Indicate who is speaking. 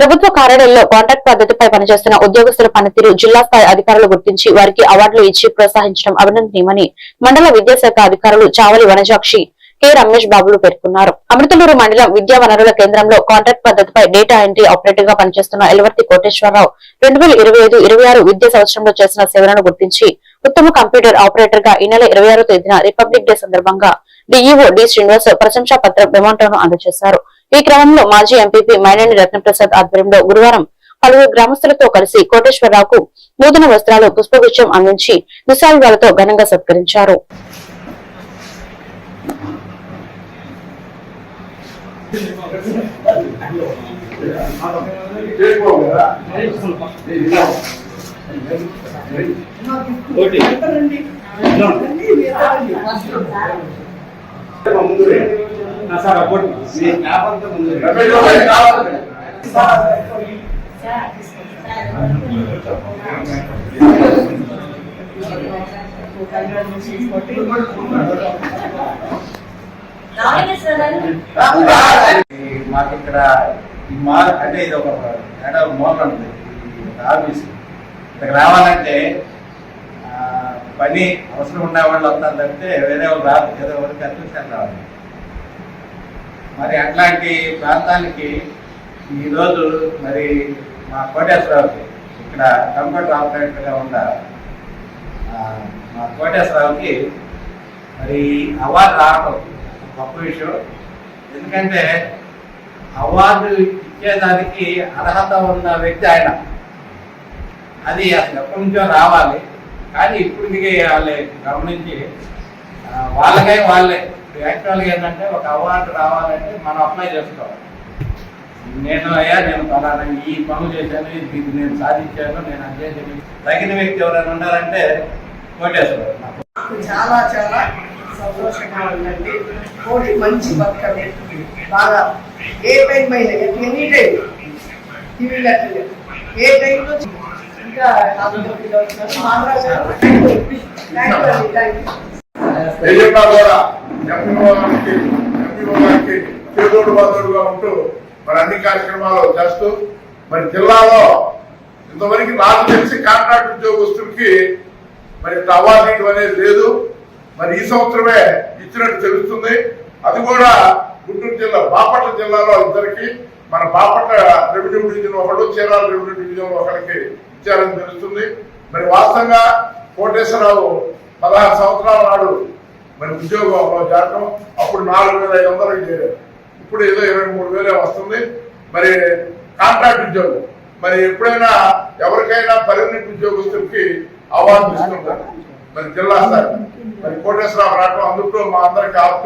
Speaker 1: ప్రభుత్వ కార్యాలయంలో కాంట్రాక్ట్ పద్ధతిపై పనిచేస్తున్న ఉద్యోగస్తుల పనితీరు జిల్లా స్థాయి అధికారులు గుర్తించి వారికి అవార్డులు ఇచ్చి ప్రోత్సహించడం అభినందనీయమని మండల విద్యాశాఖ అధికారులు చావలి వనజాక్షి కె రమేష్ బాబులు పేర్కొన్నారు. అమృతలూరు మండలం విద్యా వనరుల కేంద్రంలో కాంట్రాక్ట్ పద్ధతిపై డేటా ఎంట్రీ ఆపరేటర్గా పనిచేస్తున్న ఎలవర్తి కోటేశ్వరరావు రెండు వేల ఇరవై ఐదు ఇరవై ఆరు విద్యా సంవత్సరంలో చేసిన సేవలను గుర్తించి ఉత్తమ కంప్యూటర్ ఆపరేటర్గా ఈ నెల ఇరవై ఆరో తేదీన రిపబ్లిక్ డే సందర్భంగా డిఈఓ డి శ్రీనివాస్ ప్రశంసా పత్రం మెమోంటోను అందజేశారు. ఈ క్రమంలో మాజీ ఎంపీపీ మైనేని రత్నప్రసాద్ ఆధ్వర్యంలో గురువారం పలువురు గ్రామస్తులతో కలిసి కోటేశ్వరరావుకు నూతన వస్త్రాలు పుష్పగుచ్చం అందించి నిశాలువాలతో ఘనంగా సత్కరించారు.
Speaker 2: మాకు ఇక్కడ ఈ మాల్ అంటే ఇది ఒక మోల్ ఉంది ఆఫీస్. ఇక్కడికి రావాలంటే పని అవసరం ఉండే వాళ్ళు వస్తారు తప్పితే వేరే వాళ్ళు రాదు ఏదో ఎవరికి అదృష్టం రావాలి. మరి అట్లాంటి ప్రాంతానికి ఈరోజు మరి మా కోటేశ్వరరావుకి ఇక్కడ కంప్యూటర్ ఆపరేటర్గా ఉన్న మా కోటేశ్వరరావుకి మరి అవార్డు రావడం గొప్ప విషయం. ఎందుకంటే అవార్డు ఇచ్చేదానికి అర్హత ఉన్న వ్యక్తి ఆయన. అది అసలు ఎప్పటి నుంచో రావాలి. కానీ ఇప్పటికి వాళ్ళే గమనించి వాళ్ళకై వాళ్ళే. యాక్చువల్గా ఏంటంటే ఒక అవార్డు రావాలంటే మనం అప్లై చేసుకోవాలి. నేను అయ్యా నేను ఫలానా ఈ పనులు చేశాను ఇది నేను సాధించాను నేను అది తగిన వ్యక్తి ఎవరైనా ఉన్నారంటే కోటేశ్వరరావు. నాకు
Speaker 3: చాలా చాలా సంతోషంగా ఉందండి. కోటి మంచి బతుకమే బాగా ఏ టైం అయినా ఎనీ టైం టీవీలో ఏ టైంలో ఇంకా మహారాజు గారు థ్యాంక్ యూ అండి
Speaker 4: ఎంపీఓ గారికి చేదోడు బాదోడుగా ఉంటూ మరి అన్ని కార్యక్రమాలు చేస్తూ మరి జిల్లాలో ఇంతవరకు నాకు తెలిసి కాంట్రాక్ట్ ఉద్యోగస్తులకి మరి ఇంత అవార్డు ఇవ్వడం అనేది లేదు మరి ఈ సంవత్సరమే ఇచ్చినట్టు తెలుస్తుంది అది కూడా గుంటూరు జిల్లా బాపట్ల జిల్లాలో ఇద్దరికి మన బాపట్ల రెవెన్యూ డివిజన్ ఒకడు చీరాల రెవెన్యూ డివిజన్ ఒకరికి ఇచ్చారని తెలుస్తుంది మరి వాస్తవంగా కోటేశ్వరరావు పదహారు సంవత్సరాల నాడు మరి ఉద్యోగంలో చేరటం అప్పుడు నాలుగు వేల ఐదు వందలకి చేరారు. ఇప్పుడు ఏదో ఇరవై మూడు వేలే వస్తుంది. మరి కాంట్రాక్ట్ ఉద్యోగం. మరి ఎప్పుడైనా ఎవరికైనా పర్మనెంట్ ఉద్యోగస్తులకి అవార్డు ఇస్తుంటారు మరి జిల్లా స్థాయి. మరి కోటేశ్వరరావు రావటం అందులో మా అందరికి